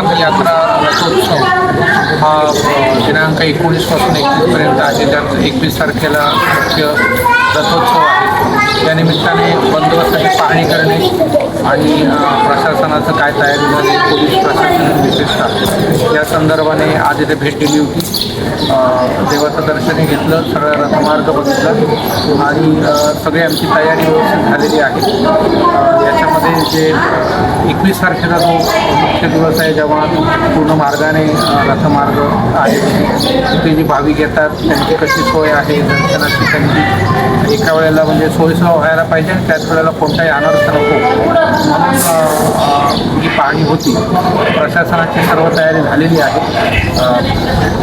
अमरनाथ यात्रा रथोत्सव हा अ, दिनांक एकोणीसपासून एकवीसपर्यंत आहे. त्यात एकवीस तारखेला मुख्य रथोत्सव आहे. त्या निमित्ताने बंदोबस्ताची पाहणी करणे आणि प्रशासनाचं काय तयारी झाली पोलीस प्रशासन विशेषतः. या संदर्भाने आज इथे भेट दिली होती. देवाचं दर्शनही घेतलं सगळा रथमार्ग बघितला आणि सगळी आमची तयारी व्यवस्थित झालेली आहे. याच्या म्हणजे जे एकवीस तारखेचा जो मुख्य दिवस आहे जेव्हा पूर्ण मार्गाने रथमार्ग आहे तिथे जी भाविक येतात त्यांची कशी सोय आहे दर्शनाची त्यांची एका वेळेला म्हणजे सोयीसह व्हायला पाहिजे त्याच वेळेला कोणताही अनर्थ नको. म्हणून जी पाहणी होती प्रशासनाची सर्व तयारी झालेली आहे.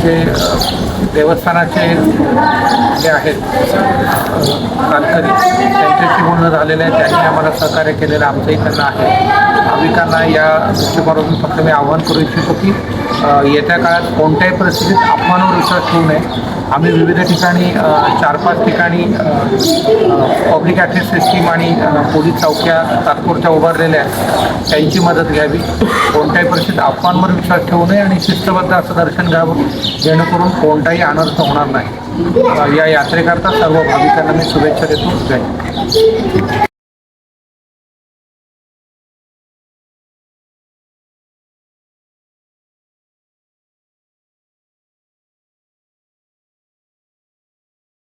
जे देवस्थानाचे जे आहेत कालकरी त्यांच्याशी बोलणं झालेलं आहे त्यांनी आम्हाला सहकार्य केलेलं आमचंही त्यांना आहे. भाविकांना या दृष्टिकोनातून फक्त मी आव्हान करू इच्छितो की येत्या काळात कोणत्याही परिस्थितीत अपमानावर विश्वास ठेवू नये. आम्ही विविध ठिकाणी चार पाच ठिकाणी पब्लिक ॲक्सेस सिस्टीम आणि पोलीस चौक्या तात्पुरत्या उभारलेल्या आहेत. त्यांची मदत घ्यावी. कोणत्याही परिस्थितीत अफवांवर विश्वास ठेवू नये आणि शिस्तबद्ध असं दर्शन घ्यावं जेणेकरून कोणताही अनर्थ होणार नाही. या यात्रेकरता सर्व भाविकांना मी शुभेच्छा देतो. जय